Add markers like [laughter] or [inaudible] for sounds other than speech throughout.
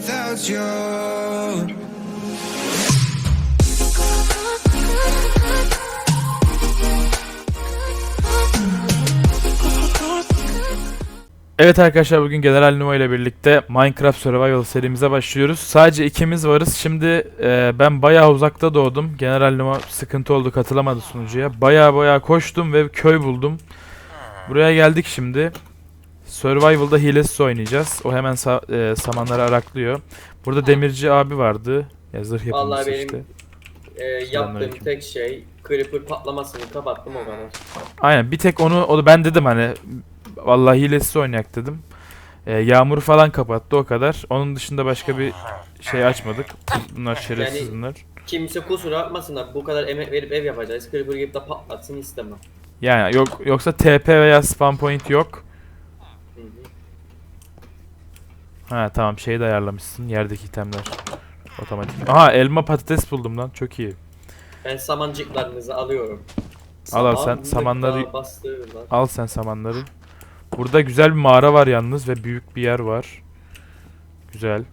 without you. Evet arkadaşlar bugün General Numa ile birlikte Minecraft Survival serimize başlıyoruz. Sadece ikimiz varız. Şimdi e, ben bayağı uzakta doğdum. General Numa sıkıntı oldu katılamadı sunucuya. Bayağı bayağı koştum ve köy buldum. Buraya geldik şimdi. Survival'da hilesiz oynayacağız. O hemen sa- e, samanları araklıyor. Burada demirci abi vardı. Ya zırh yapımcısı Vallahi benim- işte. Ee, yaptığım Selamünaleyküm. tek şey Creeper patlamasını kapattım o kadar. Aynen bir tek onu o da ben dedim hani vallahi hilesiz oynayak dedim. E, yağmur falan kapattı o kadar. Onun dışında başka bir şey açmadık. Bunlar şerefsiz Yani- bunlar. Kimse kusura bakmasın da bu kadar emek verip ev yapacağız. Creeper gibi de patlatsın istemem. Yani yok yoksa TP veya spawn point yok. Ha tamam şeyi de ayarlamışsın yerdeki itemler. Otomatik. Aha elma patates buldum lan çok iyi. Ben samancıklarınızı alıyorum. Al al, sen samanları-. Al sen samanları. Burada güzel bir mağara var yalnız ve büyük bir yer var. Güzel.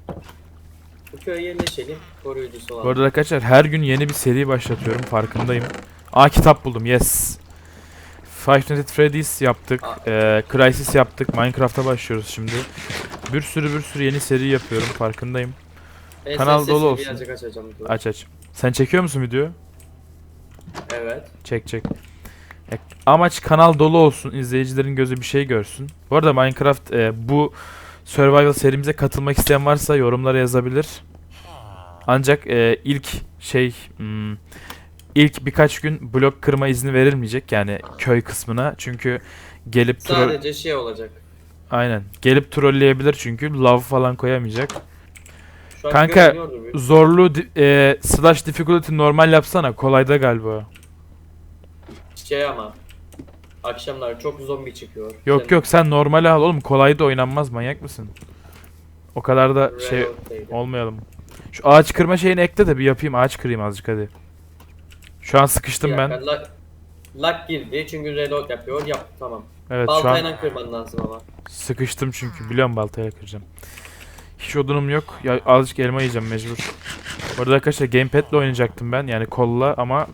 Bu köye yerleşelim. Koruyucusu Bu var. arada arkadaşlar her gün yeni bir seri başlatıyorum farkındayım. Aa kitap buldum yes. Five Nights at Freddy's yaptık. Eee, Crysis yaptık. Minecraft'a başlıyoruz şimdi. Bir sürü bir sürü yeni seri yapıyorum farkındayım. Ben kanal ses dolu sesini olsun. Birazcık açacağım. dur. Aç aç. Sen çekiyor musun video? Evet. Çek çek. Ya, amaç kanal dolu olsun. izleyicilerin gözü bir şey görsün. Bu arada Minecraft e, bu Survival serimize katılmak isteyen varsa yorumlara yazabilir. Ancak e, ilk şey hmm, ilk birkaç gün blok kırma izni verilmeyecek yani köy kısmına. Çünkü gelip troll Sadece şey olacak. aynen gelip trolleyebilir çünkü love falan koyamayacak. Şu an Kanka, görünüyordur di- e, slash difficulty normal yapsana. Kolayda galiba. Şey ama. Akşamlar çok zombi çıkıyor. Yok yok sen normali al oğlum kolay da oynanmaz manyak mısın? O kadar da şey Railroad'daydı. olmayalım. Şu ağaç kırma şeyini ekle de bir yapayım ağaç kırayım azıcık hadi. Şu an sıkıştım Bir ben. dakika, lag girdi çünkü reload yapıyor. Yap tamam. Evet şu an Baltayla kırman lazım ama. sıkıştım çünkü biliyorum baltaya kıracağım. Hiç odunum yok. Ya azıcık elma yiyeceğim mecbur. Bu arada arkadaşlar gamepad'le oynayacaktım ben yani kolla ama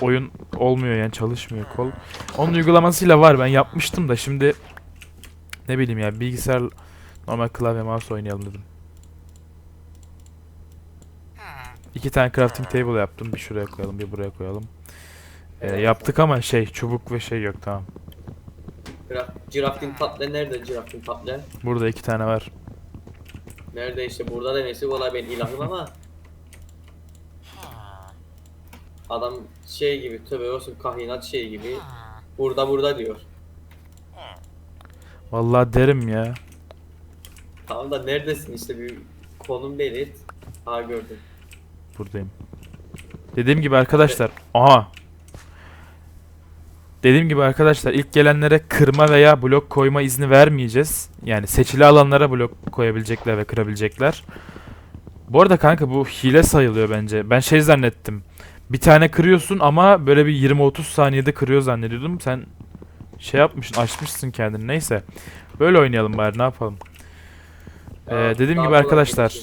oyun olmuyor yani çalışmıyor kol. Onun uygulamasıyla var ben yapmıştım da şimdi ne bileyim ya bilgisayar normal klavye mouse oynayalım dedim. İki tane crafting table yaptım. Bir şuraya koyalım, bir buraya koyalım. Ee, yaptık ama şey çubuk ve şey yok tamam. Giraftin tatlı nerede giraftin tatlı? Burada iki tane var. Nerede işte burada demesi olay ben ilahım ama. Adam şey gibi tövbe olsun kahinat şey gibi. Burada burada diyor. Vallahi derim ya. Tamam da neredesin işte bir konum belirt. Ha gördüm. Buradayım. Dediğim gibi arkadaşlar. Aha. Dediğim gibi arkadaşlar ilk gelenlere kırma veya blok koyma izni vermeyeceğiz. Yani seçili alanlara blok koyabilecekler ve kırabilecekler. Bu arada kanka bu hile sayılıyor bence. Ben şey zannettim. Bir tane kırıyorsun ama böyle bir 20-30 saniyede kırıyor zannediyordum. Sen şey yapmışsın, açmışsın kendini. Neyse. Böyle oynayalım bari ne yapalım. Ee, dediğim gibi arkadaşlar.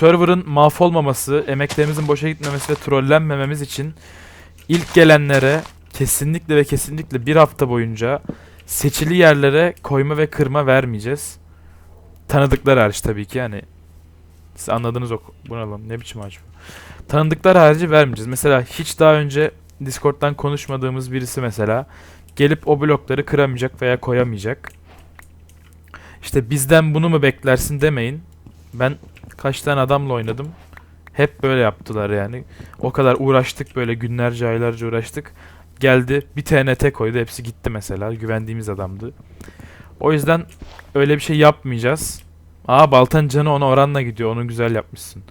Server'ın mahvolmaması, emeklerimizin boşa gitmemesi ve trollenmememiz için ilk gelenlere kesinlikle ve kesinlikle bir hafta boyunca seçili yerlere koyma ve kırma vermeyeceğiz. Tanıdıklar hariç tabii ki yani. Siz anladınız o. Bu ne lan? Ne biçim ağaç bu? Tanıdıklar harici vermeyeceğiz. Mesela hiç daha önce Discord'dan konuşmadığımız birisi mesela gelip o blokları kıramayacak veya koyamayacak. İşte bizden bunu mu beklersin demeyin. Ben kaç tane adamla oynadım. Hep böyle yaptılar yani. O kadar uğraştık böyle günlerce aylarca uğraştık. Geldi bir TNT koydu hepsi gitti mesela. Güvendiğimiz adamdı. O yüzden öyle bir şey yapmayacağız. Aa baltan canı ona oranla gidiyor. Onu güzel yapmışsın.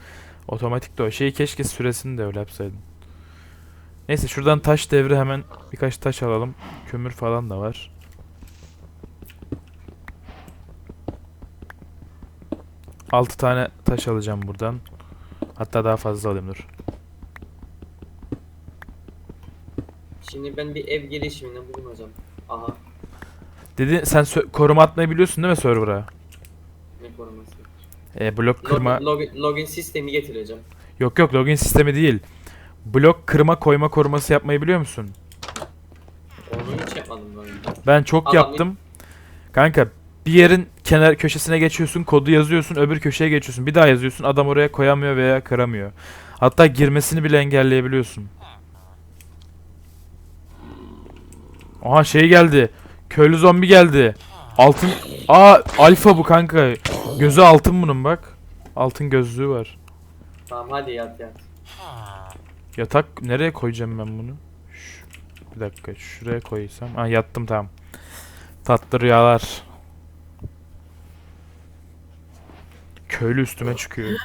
Otomatik de o. Şeyi keşke süresini de öyle yapsaydın. Neyse şuradan taş devri hemen birkaç taş alalım. Kömür falan da var. Altı tane taş alacağım buradan. Hatta daha fazla alayım dur. Şimdi ben bir ev gelişiminde bulunacağım. Aha Dedi sen koruma atmayı biliyorsun değil mi server'a? ne koruması. E, blok kırma... Login, login, login sistemi getireceğim. Yok yok login sistemi değil. Blok kırma koyma koruması yapmayı biliyor musun? Onu hiç yapmadım böyle. Ben çok Adam- yaptım. Kanka bir yerin kenar köşesine geçiyorsun, kodu yazıyorsun, öbür köşeye geçiyorsun. Bir daha yazıyorsun, adam oraya koyamıyor veya kıramıyor. Hatta girmesini bile engelleyebiliyorsun. Aha şey geldi. Köylü zombi geldi. Altın... Aa alfa bu kanka. Gözü altın bunun bak. Altın gözlüğü var. Tamam hadi yat yat. Yatak nereye koyacağım ben bunu? Şu- bir dakika şuraya koysam. Ha yattım tamam. Tatlı rüyalar. Köylü üstüme çıkıyor.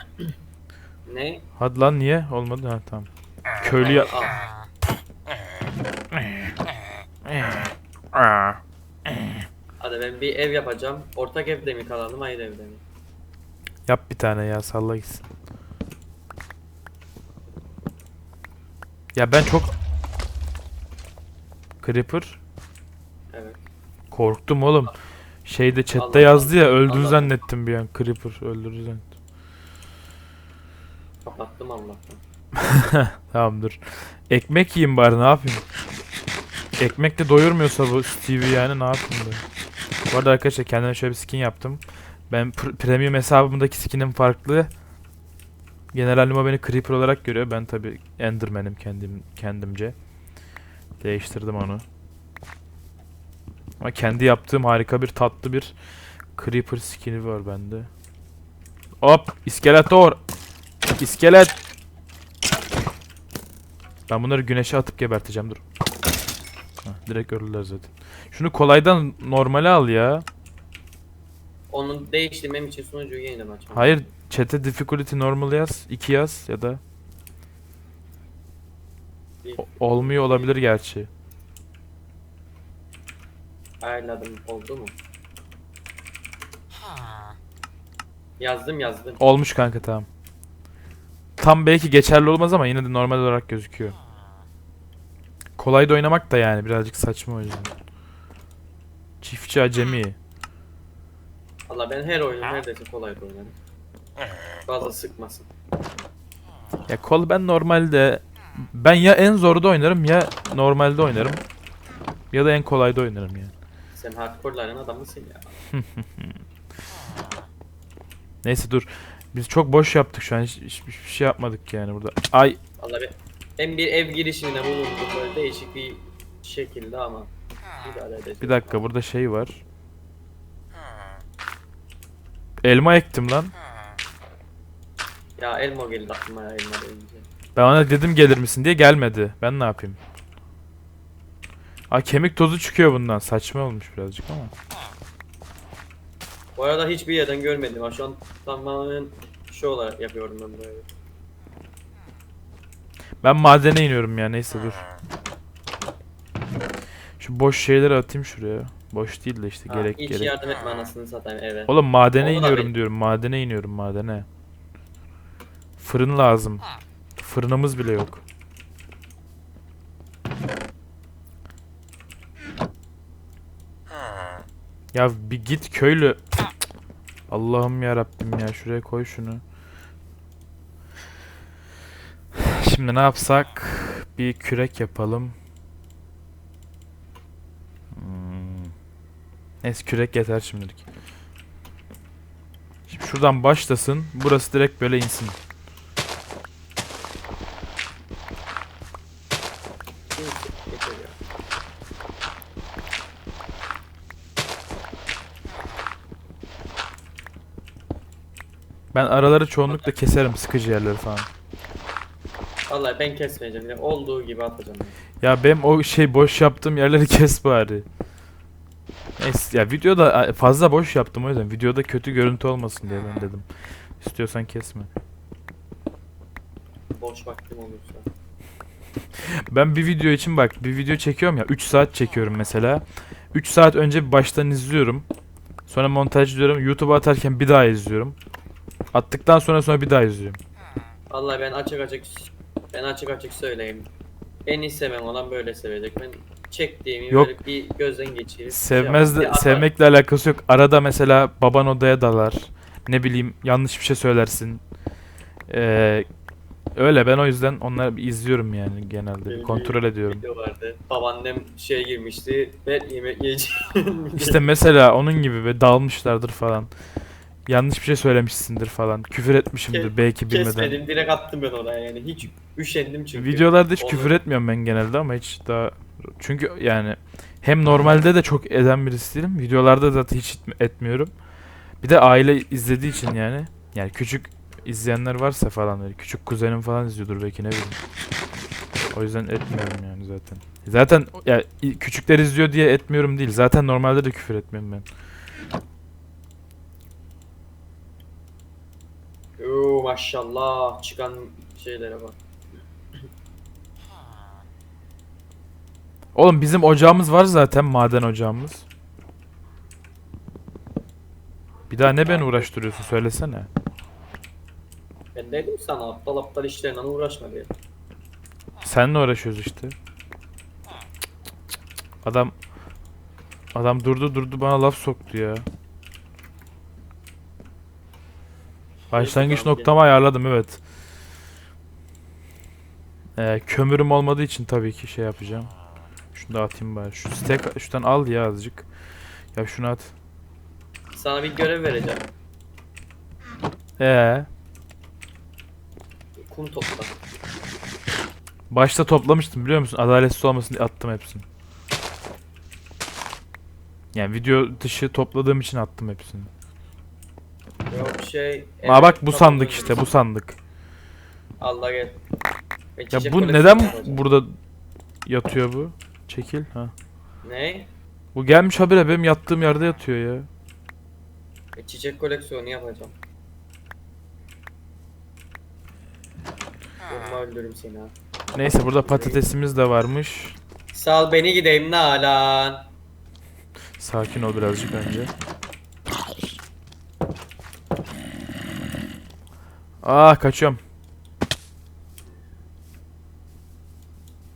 Ne? Hadi lan niye? Olmadı ha tamam. Köylü ya... Hadi ben bir ev yapacağım. Ortak evde mi kalalım ayrı evde mi? Yap bir tane ya salla gitsin. Ya ben çok... Creeper Evet. korktum oğlum. Şeyde chatte Allah yazdı ya öldü Allah. zannettim bir an. Creeper öldürdü zannettim. Kapattım Allah'tan. [laughs] Tamam dur. Ekmek yiyeyim bari ne yapayım? Ekmek de doyurmuyorsa bu Stevie yani ne yapayım ben? Bu arada arkadaşlar kendime şöyle bir skin yaptım. Ben pr- premium hesabımdaki skinim farklı. General Numa beni Creeper olarak görüyor. Ben tabi Enderman'im kendim kendimce. Değiştirdim onu. Ama kendi yaptığım harika bir tatlı bir Creeper skini var bende. Hop! İskeletor! İskelet! Ben bunları güneşe atıp geberteceğim dur. Hah, direkt öldüler zaten. Şunu kolaydan normale al ya. Onu değiştirmem için sunucuyu yeniden açmam. Hayır chat'e difficulty normal yaz. 2 yaz ya da o- olmuyor olabilir gerçi. Ayarladım oldu mu? Yazdım yazdım. Olmuş kanka tamam. Tam belki geçerli olmaz ama yine de normal olarak gözüküyor. Kolay da oynamak da yani birazcık saçma o yüzden. Çiftçi acemi. Valla ben her oyunu neredeyse kolay oynarım. Fazla sıkmasın. Ya kol ben normalde ben ya en zorda oynarım ya normalde oynarım. Ya da en kolayda oynarım yani. Sen hardcore'ların adamısın ya. [laughs] Neyse dur. Biz çok boş yaptık şu an. Hiç, hiçbir şey yapmadık yani burada. Ay Valla ben, ben bir ev girişiminde bulundum böyle değişik bir şekilde ama idare bir dakika burada şey var. Elma ektim lan. Ya elma geldi aklıma ya elma deyince. Ben ona dedim gelir misin diye gelmedi. Ben ne yapayım? Ay kemik tozu çıkıyor bundan. Saçma olmuş birazcık ama. Bu arada hiçbir yerden görmedim. Ha şu an tamamen şu olarak yapıyorum ben böyle. Ben madene iniyorum ya neyse dur. Şu boş şeyleri atayım şuraya. Boş değil de işte Ha, gerek hiç gerek. yardım etme anasını satayım eve. Oğlum madene Onu da iniyorum bil. diyorum. Madene iniyorum madene. Fırın lazım. Fırınımız bile yok. Ya bir git köylü. Allah'ım ya Rabbim ya şuraya koy şunu. Şimdi ne yapsak? Bir kürek yapalım. Hmm. Neyse kürek yeter şimdilik. Şimdi şuradan başlasın. Burası direkt böyle insin. Yeter ya. Ben araları çoğunlukla keserim sıkıcı yerleri falan. Vallahi ben kesmeyeceğim. Ya. Olduğu gibi atacağım. ya. Benim o şey boş yaptığım yerleri [laughs] kes bari. Neyse ya videoda fazla boş yaptım o yüzden videoda kötü görüntü olmasın diye ben dedim. İstiyorsan kesme. Boş vaktim olursa. [laughs] Ben bir video için bak bir video çekiyorum ya 3 saat çekiyorum mesela. 3 saat önce bir baştan izliyorum. Sonra montajlıyorum. YouTube'a atarken bir daha izliyorum. Attıktan sonra sonra bir daha izliyorum. Vallahi ben açık açık ben açık açık söyleyeyim. En istemem olan böyle sevecek. Ben çektiğimi Yok. böyle bir gözden geçirip Sevmez şey de yapar, bir sevmekle alakası yok. Arada mesela baban odaya dalar. Ne bileyim yanlış bir şey söylersin. Ee, öyle ben o yüzden onları bir izliyorum yani genelde. bir kontrol ediyorum. Video vardı. Babaannem şey girmişti. Ben yemek yiyeceğim. İşte mesela onun gibi ve dalmışlardır falan. Yanlış bir şey söylemişsindir falan. Küfür etmişimdir Ke- belki bilmeden. Kesmedim direkt attım ben oraya yani. Hiç üşendim çünkü. Videolarda hiç Onu- küfür etmiyorum ben genelde ama hiç daha çünkü yani hem normalde de çok eden birisi değilim. Videolarda zaten hiç etmi- etmiyorum. Bir de aile izlediği için yani yani küçük izleyenler varsa falan böyle küçük kuzenim falan izliyordur belki ne bileyim. O yüzden etmiyorum yani zaten. Zaten ya küçükler izliyor diye etmiyorum değil. Zaten normalde de küfür etmiyorum ben. Oo maşallah çıkan şeylere bak. Oğlum bizim ocağımız var zaten maden ocağımız. Bir daha ne beni uğraştırıyorsun söylesene. Ben dedim sana aptal aptal işlerle uğraşma diye. Seninle uğraşıyoruz işte. Adam adam durdu durdu bana laf soktu ya. Başlangıç noktamı ayarladım evet. Ee, kömürüm olmadığı için tabii ki şey yapacağım. Şunu da atayım bari. Şu stack şuradan al ya azıcık. Ya şunu at. Sana bir görev vereceğim. Ee, Kum topla. başta toplamıştım biliyor musun? Adaletsiz olmasın diye attım hepsini. Yani video dışı topladığım için attım hepsini. Yok şey. Aa bak bu Evet, sandık işte bu sandık. Allah gel. Ya bu neden burada yatıyor bu? Çekil ha. Ne? Bu gelmiş habire benim yattığım yerde yatıyor ya. Ben çiçek koleksiyonu yapacağım. Yorma öldürürüm seni ha. Neyse burada patatesimiz de varmış. Sal beni gideyim Nalan. Sakin ol birazcık önce. Ah kaçıyorum.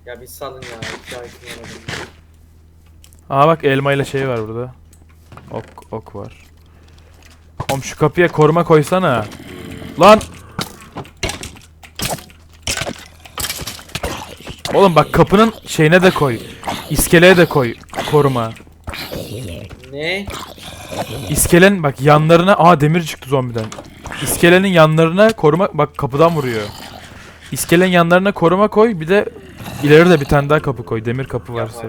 Ya bir salın ya. İki ay. Aa bak elma ile şey var burada. Ok ok var. Oğlum şu kapıya koruma koysana. Lan. Oğlum bak kapının şeyine de koy. İskeleye de koy koruma. Ne? İskelenin bak yanlarına aa demir çıktı zombiden. İskelenin yanlarına koruma bak kapıdan vuruyor. İskelenin yanlarına koruma koy bir de ileri de bir tane daha kapı koy demir kapı varsa.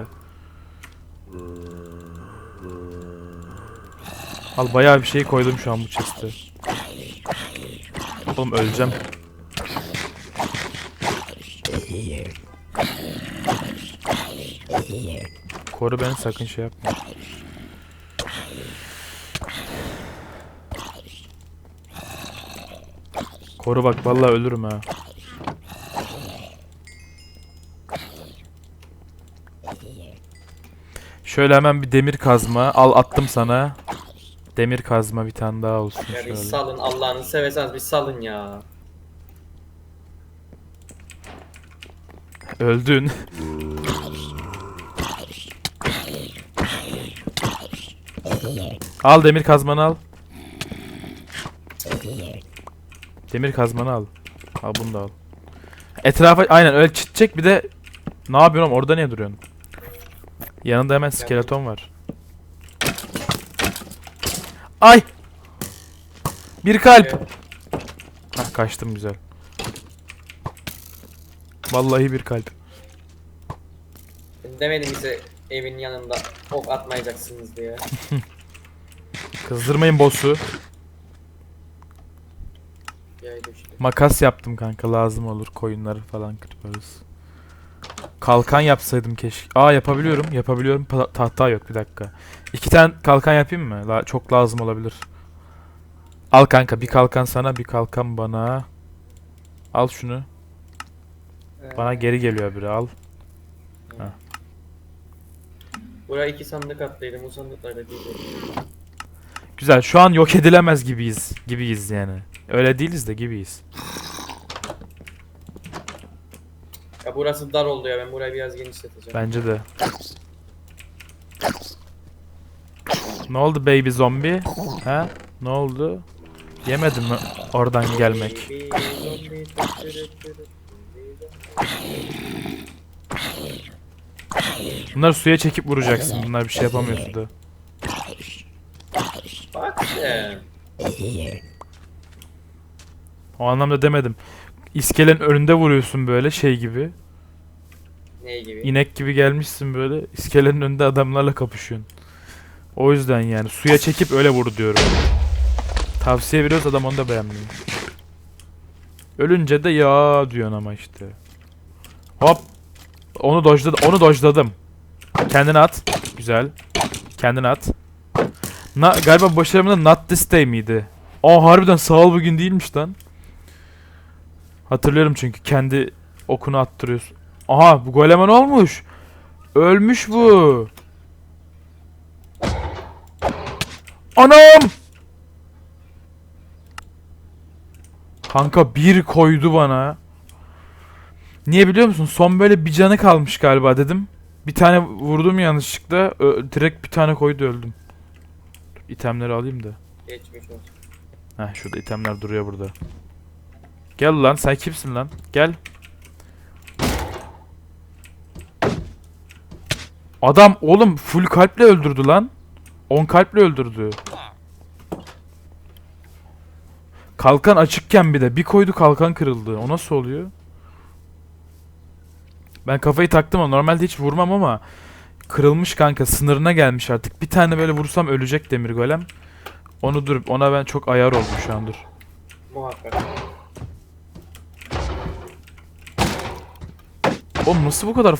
Al bayağı bir şey koydum şu an bu chest'e. Oğlum öleceğim. Koru beni sakın şey yapma. Koru bak vallahi ölürüm ha. Şöyle hemen bir demir kazma. Al attım sana. Demir kazma bir tane daha olsun Ya bir şöyle. salın Allah'ını severseniz bir salın ya. Öldün. al demir kazmanı al. Demir kazmanı al. Al bunu da al. Etrafa aynen öyle çitecek bir de ne yapıyorsun orada niye duruyorsun? Yanında hemen skeleton var. Ay! Bir kalp. Hah kaçtım güzel. Vallahi bir kalp. Demedim bize evin yanında ok atmayacaksınız diye. [laughs] Kızdırmayın boss'u. Makas yaptım kanka lazım olur koyunları falan kırparız. Kalkan yapsaydım keşke. Aa yapabiliyorum yapabiliyorum Pa- tahta yok bir dakika. İki tane kalkan yapayım mı? La çok lazım olabilir. Al kanka bir kalkan sana bir kalkan bana. Al şunu. Bana geri geliyor biri al. Buraya iki sandık attıydım. O sandıklarda değil. Güzel şu an yok edilemez gibiyiz. Gibiyiz yani. Öyle değiliz de gibiyiz. Ya burası dar oldu ya. Ben burayı biraz genişleteceğim. Bence de. Ne oldu baby zombi? Ha? Ne oldu? Yemedim mi oradan gelmek? Bunları suya çekip vuracaksın. Bunlar bir şey yapamıyor suda. O anlamda demedim. İskelenin önünde vuruyorsun böyle şey gibi. Ne gibi? İnek gibi gelmişsin böyle. İskelenin önünde adamlarla kapışıyorsun. O yüzden yani suya çekip öyle vur diyorum. Tavsiye veriyoruz adam onu da beğenmiyor. Ölünce de ya diyorsun ama işte. Hop. Onu dojladım. Onu dojladım. Kendine at. Güzel. Kendine at. Na, galiba başarımda not this day miydi? Aa harbiden sağ ol bugün değilmiş lan. Hatırlıyorum çünkü kendi okunu attırıyorsun. Aha bu goleman olmuş. Ölmüş bu. Anam! Kanka bir koydu bana. Niye biliyor musun? Son böyle bir canı kalmış galiba dedim. Bir tane vurdum yanlışlıkla. Ö- direkt bir tane koydu öldüm. İtemleri alayım da. Geçmiş olsun. Heh şurada itemler duruyor burada. Gel lan sen kimsin lan? Gel. Adam oğlum full kalple öldürdü lan. 10 kalple öldürdü. Kalkan açıkken bir de bir koydu kalkan kırıldı. O nasıl oluyor? Ben kafayı taktım ama normalde hiç vurmam ama kırılmış kanka sınırına gelmiş artık. Bir tane böyle vursam ölecek demir golem. Onu dur ona ben çok ayar oldum şu an dur. Muhakkak. Oğlum nasıl bu kadar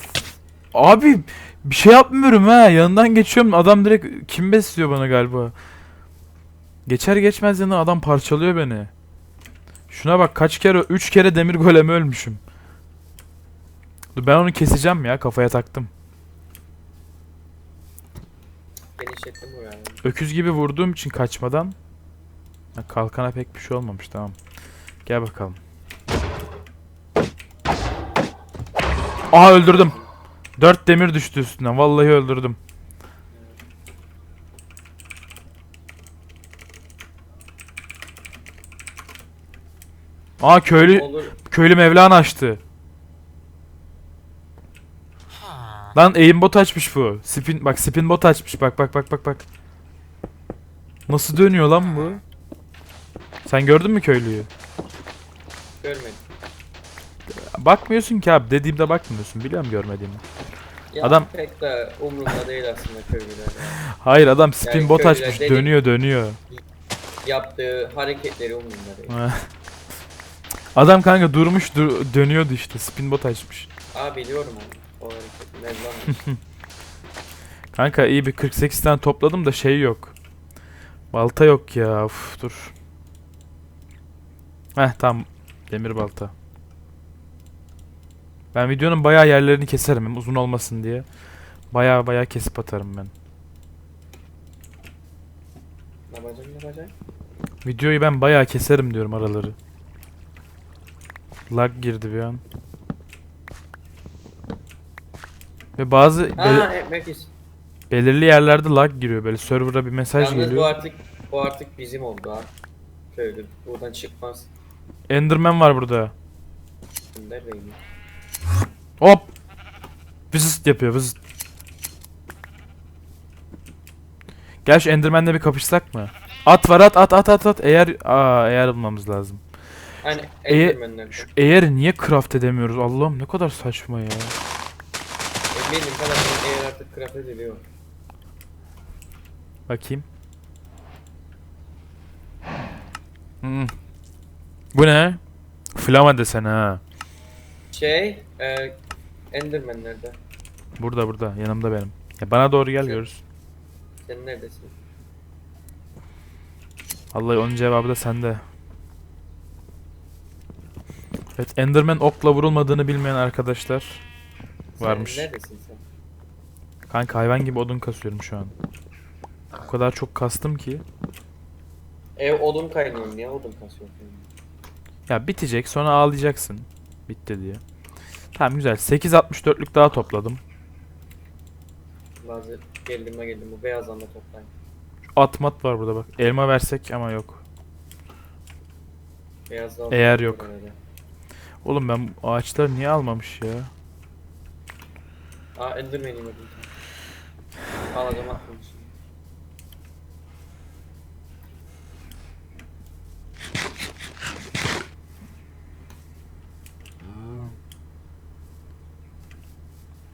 Abi bir şey yapmıyorum ha yanından geçiyorum adam direkt kim besliyor bana galiba. Geçer geçmez yanına adam parçalıyor beni. Şuna bak kaç kere 3 kere demir golemi ölmüşüm. Dur ben onu keseceğim ya kafaya taktım. Genişlettim burayı. Öküz gibi vurduğum için kaçmadan Ha, kalkana pek bir şey olmamış tamam. Gel bakalım. Aha öldürdüm. Dört demir düştü üstünden. Vallahi öldürdüm. Aa köylü Olur. köylü Mevlana açtı. Lan aimbot açmış bu. Spin bak spin bot açmış. Bak bak bak bak bak. Nasıl dönüyor lan bu? Sen gördün mü köylüyü? Görmedim. Bakmıyorsun ki abi. Dediğimde bakmıyorsun. Biliyorum görmediğimi. Ya Adam- pek de umurumda değil aslında köylüler. Hayır adam spin Yani bot açmış. dedi- Dönüyor dönüyor. Yaptığı hareketleri umurumda değil. [laughs] adam kanka durmuş dur- dönüyordu işte. Spin bot açmış. Aa biliyorum onu. O. [laughs] Kanka iyi bir 48 tane topladım da şey yok. Balta yok ya. Uf, dur. Heh tam demir balta. Ben videonun bayağı yerlerini keserim hem uzun olmasın diye. Bayağı bayağı kesip atarım ben. ne yapacağım ne yapacağım? Videoyu ben bayağı keserim diyorum araları. Lag girdi bir an. Ve bazı bel- Aa ekmek is. belirli yerlerde lag giriyor böyle server'a bir mesaj Yalnız bu geliyor. artık bu artık bizim oldu ha. Köylü. Buradan çıkmaz. Enderman var burada. Neredeyim? Hop. Vızıst yapıyor vızıst. Gel şu Enderman'le bir kapışsak mı? At var at at at at at. Eğer aa eğer bulmamız lazım. Hani E- Enderman'ler. Şu eğer niye craft edemiyoruz? Allah'ım ne kadar saçma ya. Eminim kadar eğer artık craft ediliyor. Bakayım. Hmm. Bu ne? Flama desene ha. Şey, e, Enderman'lerde. Burada burada yanımda benim. Ya bana doğru gel Şu- görürsün. Sen neredesin? Vallahi onun cevabı da sende. Evet Enderman okla vurulmadığını bilmeyen arkadaşlar varmış. Sen neredesin sen? Kanka hayvan gibi odun kasıyorum şu an. O kadar çok kastım ki. Ev odun kaynıyor. Niye odun kasıyorsun? Ya bitecek sonra ağlayacaksın. Bitti diye. Tamam güzel. 8.64'lük daha topladım. Bazı geldim geldim bu beyazdan da toplayın. Şu at mat var burada bak. Elma versek ama yok. Beyaz da Eğer yok. Oğlum ben ağaçları niye almamış ya? Aa Enderman'i gördüm. Al adam atmamış.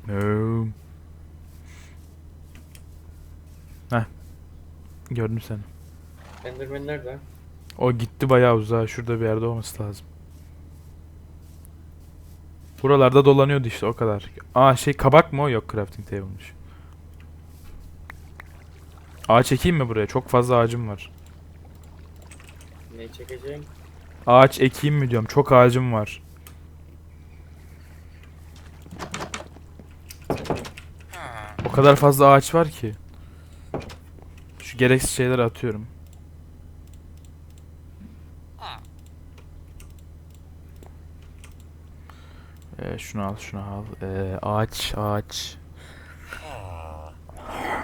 No. Heh. Gördüm seni. Enderman nerede? O gitti bayağı uzağa. Şurada bir yerde olması lazım. Buralarda dolanıyordu işte o kadar. Aa şey kabak mı o? Yok crafting table'mış. Ağaç ekeyim mi buraya? Çok fazla ağacım var. Ne çekeceğim? Ağaç ekeyim mi diyorum. Çok ağacım var. O kadar fazla ağaç var ki. Şu gereksiz şeyleri atıyorum. Ee, şunu al, şunu al. Ee, ağaç, ağaç.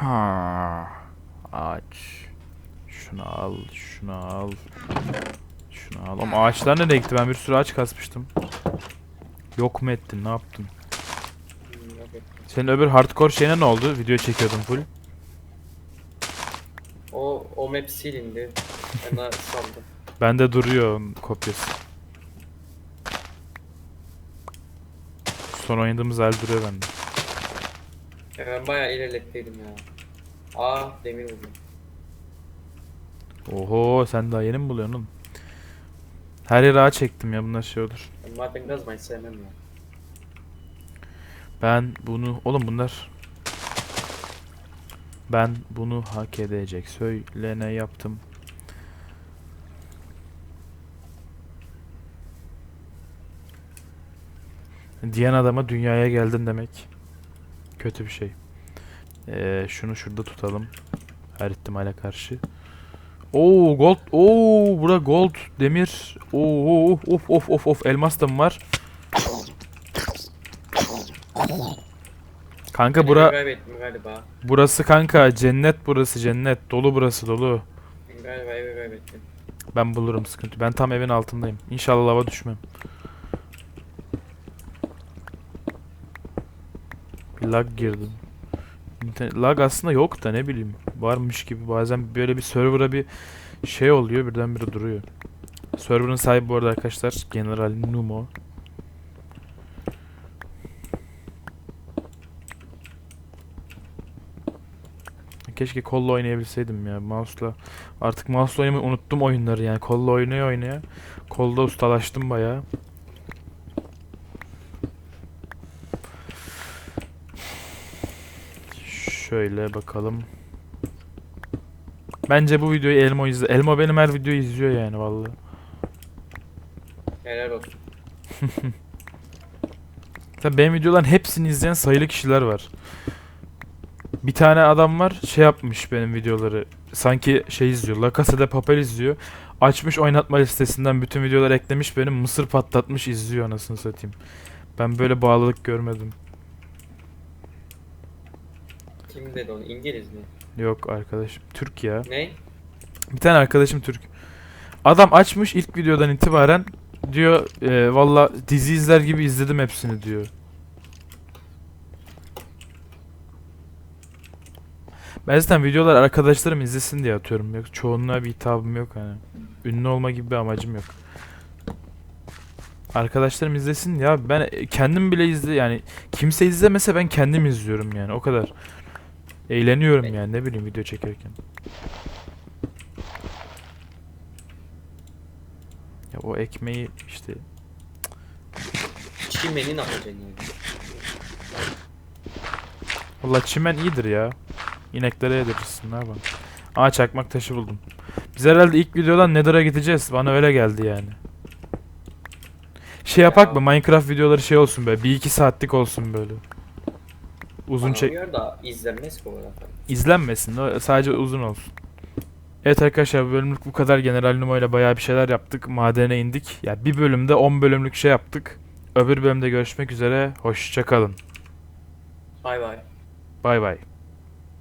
Ha. Ağaç. Şunu al, şunu al. Şunu al. Ama ağaçlar nereye gitti? Ben bir sürü ağaç kasmıştım. Yok mu ettin? Ne yaptın? Senin öbür hardcore şeyine ne oldu? Video çekiyordun full. O, o map silindi. [laughs] Ben de saldım. Bende duruyor onun kopyası. Son oynadığımız hal duruyor bende. Ya ben bayağı ilerlettiydim ya. Aa demir buldum. Oho sen daha yeni mi buluyorsun oğlum? Her yere ağaç çektim ya bunlar şey olur. Ben maden kazmayı sevmem ya. Ben bunu... Oğlum bunlar... Ben bunu hak edecek. Söyle ne yaptım. Diyen adama dünyaya geldin demek. Kötü bir şey. Ee, şunu şurada tutalım. Her ihtimale karşı. Oo gold. Oo bura gold, demir. Oo of of of of elmas da mı var? Kanka bura kaybettim galiba. burası kanka cennet burası cennet. Dolu burası dolu. Galiba evi kaybettim. Ben bulurum sıkıntı. Ben tam evin altındayım. İnşallah lava düşmem. Lag girdim. Lag aslında yok da ne bileyim. Varmış gibi bazen böyle bir server'a bir şey oluyor birdenbire duruyor. Server'ın sahibi bu arada arkadaşlar General Numo. Keşke kolla oynayabilseydim ya mouse'la. Artık mouse'la oynamayı unuttum oyunları yani. Kolla oynaya oynaya. Kolda ustalaştım bayağı. Şöyle bakalım. Bence bu videoyu Elmo izle. Elmo benim her videoyu izliyor yani vallahi. Helal olsun. [laughs] Tabii benim videoların hepsini izleyen sayılı kişiler var. Bir tane adam var şey yapmış benim videoları. Sanki şey izliyor. La Casa de Papel izliyor. Açmış oynatma listesinden bütün videoları eklemiş benim mısır patlatmış izliyor anasını satayım. Ben böyle bağlılık görmedim. Kim dedi onu? İngiliz mi? Yok arkadaşım. Türk ya. Ne? Bir tane arkadaşım Türk. Adam açmış ilk videodan itibaren diyor e, valla dizi izler gibi izledim hepsini diyor. Ben zaten videolar arkadaşlarım izlesin diye atıyorum. Yok çoğunluğa bir hitabım yok hani. Ünlü olma gibi bir amacım yok. Arkadaşlarım izlesin ya ben kendim bile izle yani kimse izlemese ben kendim izliyorum yani o kadar. Eğleniyorum Ben- yani ne bileyim video çekerken. Ya o ekmeği işte Çimenin atacaksın yani. Valla çimen iyidir ya. İneklere yedirirsin ne yapalım. Aa çakmak taşı buldum. Biz herhalde ilk videodan Nether'a gideceğiz. Bana öyle geldi yani. Şey yapak mı? Minecraft videoları şey olsun böyle. Bir iki saatlik olsun böyle. Uzun çek... uyar da izlenmez ki izlenmesin. o Sadece uzun olsun. Evet arkadaşlar bu bölümlük bu kadar. General Nemo ile bayağı bir şeyler yaptık. Madene indik. Ya bir bölümde 10 bölümlük şey yaptık. Öbür bölümde görüşmek üzere. Hoşçakalın. Bay bay. Bay bay.